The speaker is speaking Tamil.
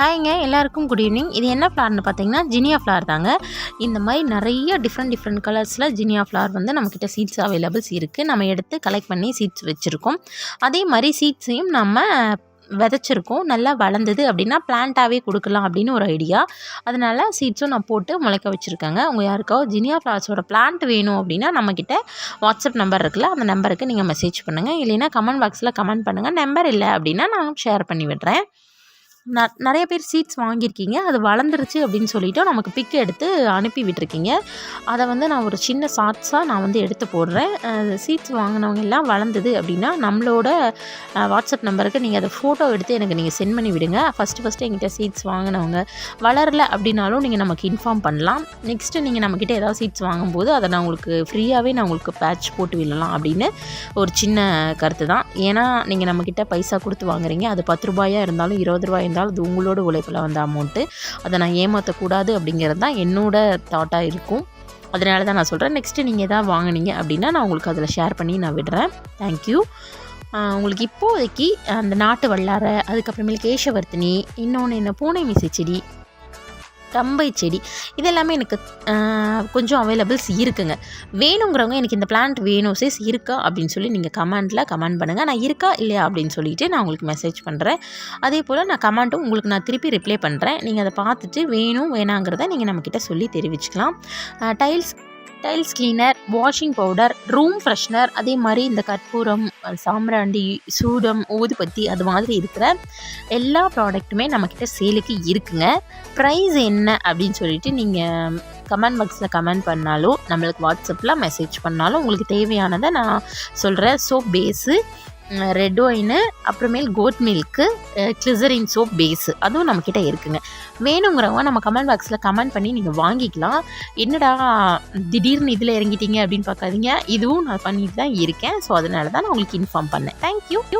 ஹாய்ங்க எல்லாருக்கும் குட் ஈவினிங். இது என்ன ஃப்ளார்னு பார்த்தீங்கன்னா ஜினியா ஃப்ளார் தாங்க. இந்த மாதிரி நிறைய டிஃப்ரெண்ட் டிஃப்ரெண்ட் கலர்ஸில் ஜினியா ஃப்ளார் வந்து நம்மக்கிட்ட சீட்ஸ் அவைலபிள்ஸ் இருக்குது நம்ம எடுத்து கலெக்ட் பண்ணி சீட்ஸ் வச்சுருக்கோம். அதே மாதிரி சீட்ஸையும் நம்ம விதைச்சிருக்கோம். நல்லா வளர்ந்தது அப்படின்னா பிளான்ட்டாகவே கொடுக்கலாம் அப்படின்னு ஒரு ஐடியா அதனால் சீட்ஸும் நான் போட்டு முளைக்க வச்சுருக்கேங்க. உங்கள் யாருக்கோ ஜினியா ஃப்ளார்ஸோட பிளான்ட் வேணும் அப்படின்னா நம்மக்கிட்ட வாட்ஸ்அப் நம்பர் இருக்குல்ல அந்த நம்பருக்கு நீங்கள் மெசேஜ் பண்ணுங்கள் இல்லைன்னா கமெண்ட் பாக்ஸில் கமெண்ட் பண்ணுங்கள் நம்பர் இல்லை அப்படின்னா நான் ஷேர் பண்ணி விடுறேன். ந நிறைய பேர் சீட்ஸ் வாங்கியிருக்கீங்க. அது வளர்ந்துருச்சு அப்படின்னு சொல்லிவிட்டு நமக்கு பிக் எடுத்து அனுப்பி விட்டுருக்கீங்க. அதை வந்து நான் ஒரு சின்ன ஷார்ட்ஸாக நான் வந்து எடுத்து போடுறேன். சீட்ஸ் வாங்கினவங்க எல்லாம் வளர்ந்தது அப்படின்னா நம்மளோட வாட்ஸ்அப் நம்பருக்கு நீங்கள் அதை ஃபோட்டோ எடுத்து எனக்கு நீங்கள் சென்ட் பண்ணி விடுங்க. ஃபஸ்ட்டு ஃபஸ்ட்டு எங்கிட்ட சீட்ஸ் வாங்கினவங்க வளரல அப்படின்னாலும் நீங்கள் நமக்கு இன்ஃபார்ம் பண்ணலாம். நெக்ஸ்ட்டு நீங்கள் நம்மக்கிட்ட ஏதாவது சீட்ஸ் வாங்கும்போது அதை நான் உங்களுக்கு ஃப்ரீயாகவே நான் உங்களுக்கு பேட்ச் போட்டு விடலாம் அப்படின்னு ஒரு சின்ன கருத்து தான். ஏன்னா நீங்கள் நம்மக்கிட்ட பைசா கொடுத்து வாங்குறீங்க. அது பத்து ரூபாயாக இருந்தாலும் இருபது ரூபாய் இருந்தாலும் அது உங்களோட உழைப்பில் வந்த அமௌண்ட்டு அதை நான் ஏமாற்றக்கூடாது அப்படிங்கிறது தான் என்னோட தாட்டாக இருக்கும். அதனால தான் நான் சொல்கிறேன் நெக்ஸ்ட்டு நீங்கள் எதாவது வாங்குனீங்க அப்படின்னா நான் உங்களுக்கு அதில் ஷேர் பண்ணி நான் விடுறேன். தேங்க்யூ உங்களுக்கு இப்போதைக்கு அந்த நாட்டு வல்லாரை அதுக்கப்புறமேல் கேசவர்த்தினி இன்னொன்று என்ன பூனை மீசை கம்பை செடி. இதெல்லாமே எனக்கு கொஞ்சம் அவைலபிள்ஸ் இருக்குங்க. வேணுங்கிறவங்க எனக்கு இந்த பிளான்ட் வேணும் சேஸ் இருக்கா அப்படின்னு சொல்லி நீங்கள் கமெண்ட்டில் கமெண்ட் பண்ணுங்கள் நான் இருக்கா இல்லையா அப்படின்னு சொல்லிட்டு நான் உங்களுக்கு மெசேஜ் பண்ணுறேன் அதே போல் நான் கமெண்ட்டும் உங்களுக்கு நான் திருப்பி ரிப்ளை பண்ணுறேன் நீங்கள் அதை பார்த்துட்டு வேணும் வேணாங்கிறத நீங்கள் நம்மக்கிட்ட சொல்லி தெரிவிச்சுக்கலாம். Tiles tiles cleaner washing powder room freshener அதே மாதிரி இந்த கற்பூரம் சாம்பிராண்டி சூடம் ஊதுபத்தி அது மாதிரி இருக்கிற எல்லா ப்ராடக்ட்டுமே நம்மக்கிட்ட சேலுக்கு இருக்குங்க. ப்ரைஸ் என்ன அப்படின்னு சொல்லிட்டு நீங்கள் கமெண்ட் பாக்ஸில் கமெண்ட் பண்ணாலும் நம்மளுக்கு வாட்ஸ்அப்பில் மெசேஜ் பண்ணாலும் உங்களுக்கு தேவையானதை நான் சொல்கிறேன் சோப் பேஸு ரெட் ஒயின் அப்புறமேல் goat milk glycerin soap base அதுவும் நம்மக்கிட்ட இருக்குங்க. வேணுங்கிறவங்க நம்ம கமெண்ட் பாக்ஸில் கமெண்ட் பண்ணி நீங்கள் வாங்கிக்கலாம். என்னடா திடீர்னு இதில் இறங்கிட்டீங்க அப்படின்னு பார்க்காதீங்க. இதுவும் நான் பண்ணிட்டு தான் இருக்கேன். ஸோ அதனால தான் நான் உங்களுக்கு இன்ஃபார்ம் பண்ணேன். தேங்க்யூ